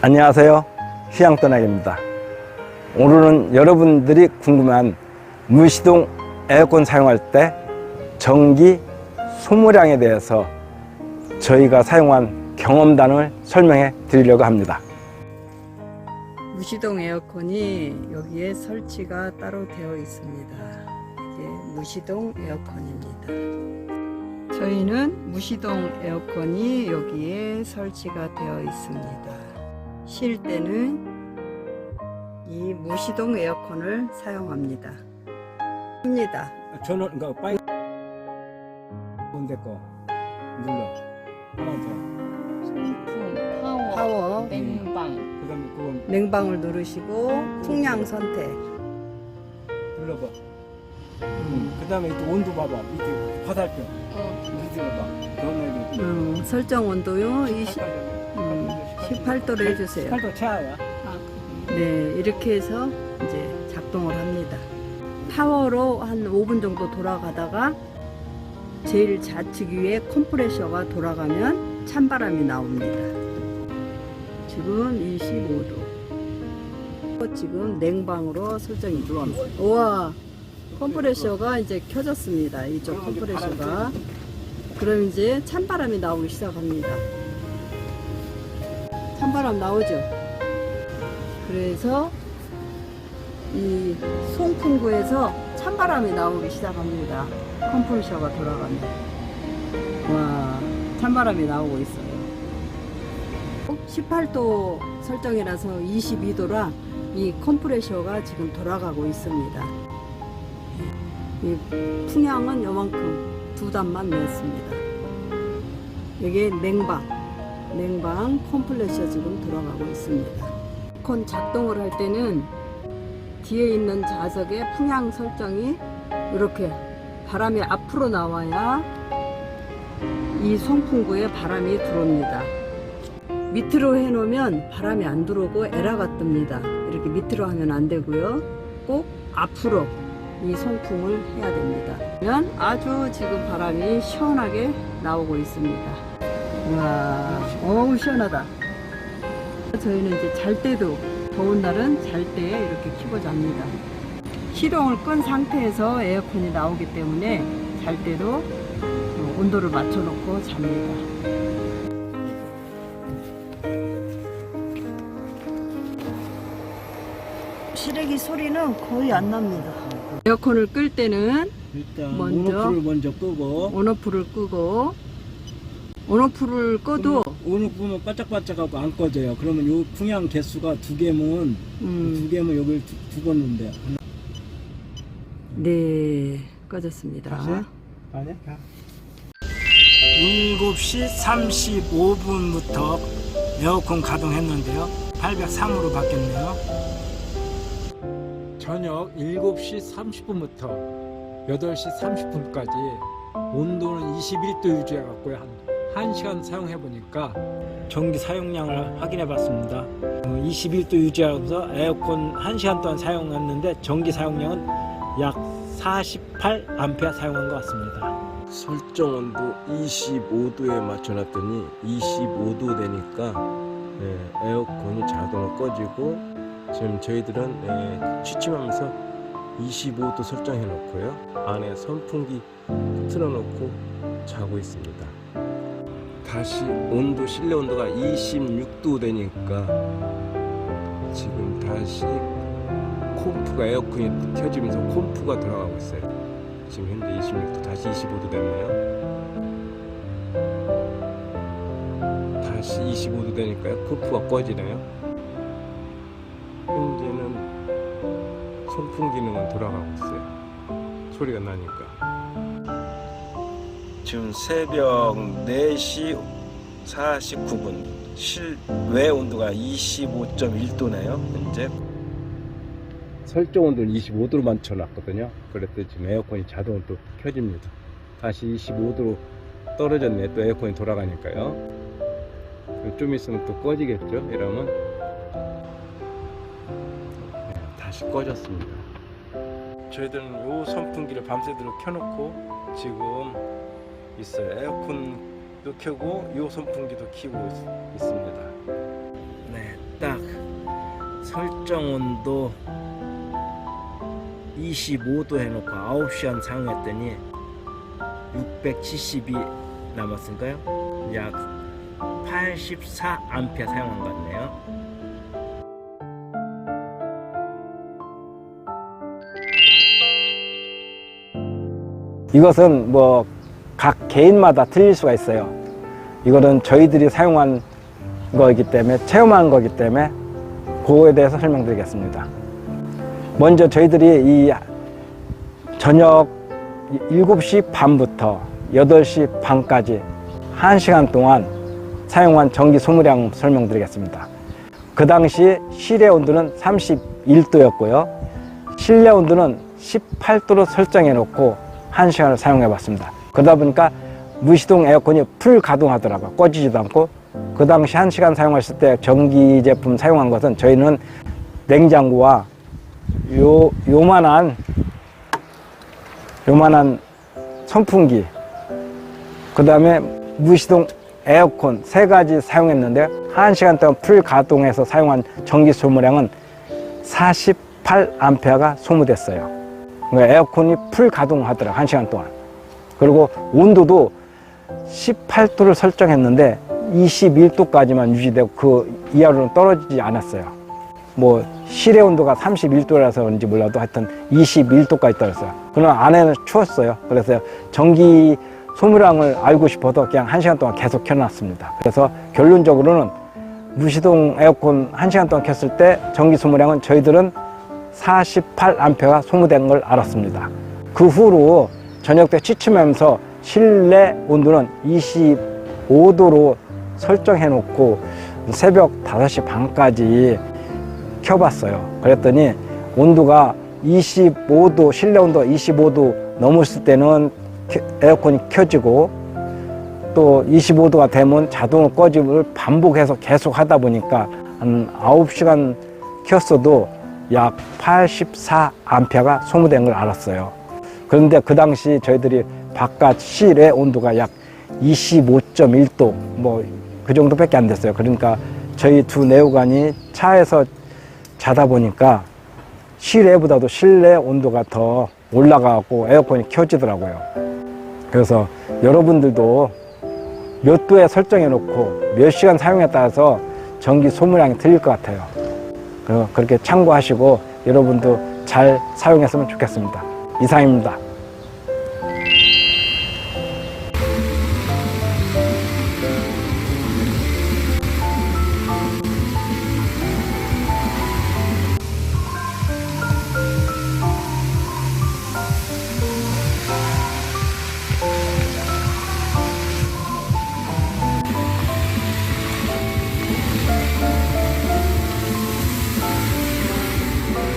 안녕하세요. 휴양떠나기입니다. 오늘은 여러분들이 궁금한 무시동 에어컨 사용할 때 전기 소모량에 대해서 저희가 사용한 경험담을 설명해 드리려고 합니다. 무시동 에어컨이 여기에 설치가 따로 되어 있습니다. 이게 무시동 에어컨입니다. 저희는 무시동 에어컨이 여기에 설치가 되어 있습니다. 쉴 때는 이 무시동 에어컨을 사용합니다. 합니다. 저는 그러니까 빨리 뭔데 거 눌러. 송풍, 파워, 파워, 냉방. 그다음에 그건 냉방을 누르시고 풍량 선택. 눌러봐. 그다음에 또 온도 봐봐. 이게 화살표. 어, 밑에 봐봐. 너네 음, 설정 온도요 20, 음, 18도로 해주세요. 18도 차야. 아. 네, 이렇게 해서 이제 작동을 합니다. 파워로 한 5분 정도 돌아가다가 제일 좌측 위에 컴프레셔가 돌아가면 찬바람이 나옵니다. 지금 25도. 지금 냉방으로 설정이 들어갑니다. 우와, 컴프레셔가 이제 켜졌습니다. 이쪽 컴프레셔가. 그럼 이제 찬바람이 나오기 시작합니다. 찬바람 나오죠? 그래서 이 송풍구에서 찬바람이 나오기 시작합니다. 컴프레셔가 돌아가면. 와, 찬바람이 나오고 있어요. 18도 설정이라서 22도라 이 컴프레셔가 지금 돌아가고 있습니다. 이 풍향은 요만큼 두 단만 넣습니다. 여기 냉방, 냉방 컴프레셔 지금 돌아가고 있습니다. 에어컨 작동을 할 때는 뒤에 있는 좌석의 풍향 설정이 이렇게 바람이 앞으로 나와야 이 송풍구에 바람이 들어옵니다. 밑으로 해놓으면 바람이 안 들어오고 에러가 뜹니다. 이렇게 밑으로 하면 안 되고요. 꼭 앞으로 이 송풍을 해야 됩니다. 그러면 아주 지금 바람이 시원하게 나오고 있습니다. 와, 어우 시원하다. 저희는 이제 잘 때도 더운 날은 잘 때 이렇게 켜고 잡니다. 시동을 끈 상태에서 에어컨이 나오기 때문에 잘 때도 어, 온도를 맞춰놓고 잡니다. 시래기 소리는 거의 안 납니다. 에어컨을 끌 때는 일단 먼저. 온오프를 먼저 끄고 온오프를 끄고 온오프를 꺼도 온오프는 바짝바짝하고 안 꺼져요. 그러면 요 풍향 개수가 두 개면 두 음, 개면 여기를 두, 두번 넣는데 네 꺼졌습니다. 아니야? 7시 35분부터 에어컨 가동했는데요. 803으로 바뀌었네요. 저녁 7시 30분부터 8시 30분까지 온도는 21도 유지해 갖고요. 한 1시간 사용해 보니까 전기 사용량을 확인해 봤습니다. 21도 유지하면서 에어컨 1시간 동안 사용했는데 전기 사용량은 약 48A 사용한 것 같습니다. 설정 온도 25도에 맞춰놨더니 25도 되니까 예, 에어컨이 자동으로 꺼지고 지금 저희들은 예, 취침하면서 25도 설정해 놓고요 안에 선풍기 틀어 놓고 자고 있습니다 다시 온도 실내 온도가 26도 되니까 지금 다시 콤프가 에어컨이 켜지면서 콤프가 돌아가고 있어요 지금 현재 26도 다시 25도 됐네요. 다시 25도 되니까요. 콤프가 꺼지네요. 현재는 선풍 기능은 돌아가고 있어요. 소리가 나니까. 지금 새벽 4시 49분 실외 온도가 25.1도네요. 현재 설정 온도는 25도로 맞춰놨거든요. 그랬더니 지금 에어컨이 자동으로 또 켜집니다. 다시 25도로 떨어졌네. 또 에어컨이 돌아가니까요. 좀 있으면 또 꺼지겠죠. 이러면 네, 다시 꺼졌습니다. 저희들은 요 선풍기를 밤새도록 켜놓고 지금 있어요. 에어컨도 켜고 요 선풍기도 켜고 있, 있습니다. 네, 설정 온도 25도 해놓고 9시간 사용했더니 670이 남았으니까요. 약 84 암페어 사용한 것 같네요. 이것은 뭐 각 개인마다 틀릴 수가 있어요. 이거는 저희들이 사용한 거이기 때문에 체험한 거기 때문에 그거에 대해서 설명드리겠습니다. 먼저 저희들이 이 저녁 7시 반부터 8시 반까지 1시간 동안 사용한 전기 소모량 설명드리겠습니다. 그 당시 실내 온도는 31도였고요. 실내 온도는 18도로 설정해 놓고 1시간을 사용해 봤습니다. 그러다 보니까 무시동 에어컨이 풀 가동하더라고요. 꺼지지도 않고. 그 당시 1시간 사용했을 때 전기 제품 사용한 것은 저희는 냉장고와 요, 요만한, 요만한 선풍기, 그 다음에 무시동 에어컨 세 가지 사용했는데, 한 시간 동안 풀 가동해서 사용한 전기 소모량은 48암페어가 소모됐어요. 그러니까 에어컨이 풀 가동하더라, 한 시간 동안. 그리고 온도도 18도를 설정했는데, 21도까지만 유지되고 그 이하로는 떨어지지 않았어요. 뭐 실내 온도가 31도라서 그런지 몰라도 하여튼 21도까지 떨어졌어요. 그러나 안에는 추웠어요. 그래서 전기 소모량을 알고 싶어서 그냥 한 시간 동안 계속 켜놨습니다. 그래서 결론적으로는 무시동 에어컨 한 시간 동안 켰을 때 전기 소모량은 저희들은 48암페어가 소모된 걸 알았습니다. 그 후로 저녁 때 취침하면서 실내 온도는 25도로 설정해 놓고 새벽 5시 반까지 켜봤어요. 그랬더니 온도가 25도, 실내 온도가 25도 넘었을 때는 켜- 에어컨이 켜지고 또 25도가 되면 자동으로 꺼짐을 반복해서 계속 하다 보니까 한 9시간 켰어도 약 84 암페어가 소모된 걸 알았어요. 그런데 그 당시 저희들이 바깥 실내 온도가 약 25.1도 뭐 그 정도밖에 안 됐어요. 그러니까 저희 두 내우관이 차에서 자다 보니까 실내보다도 실내 온도가 더 올라가고 에어컨이 켜지더라고요. 그래서 여러분들도 몇 도에 설정해 놓고 몇 시간 사용에 따라서 전기 소모량이 틀릴 것 같아요. 그렇게 참고하시고 여러분도 잘 사용했으면 좋겠습니다. 이상입니다.